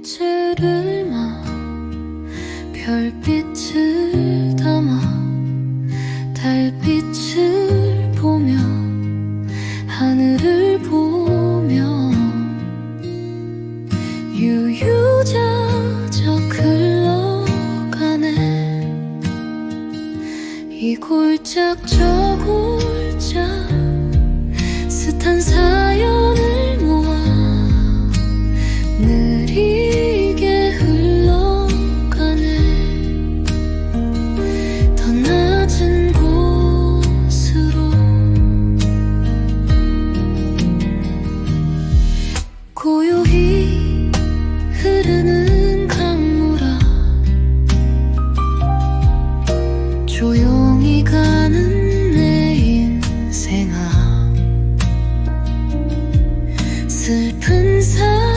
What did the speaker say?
빛을 마 별빛을 담아 달빛을 보며 하늘을 보며 유유자적 흘러가네. 이 골짝 저 골짝 스탄 사 이 흐르는 강물아 조용히 가는 내 인생아. 슬픈 삶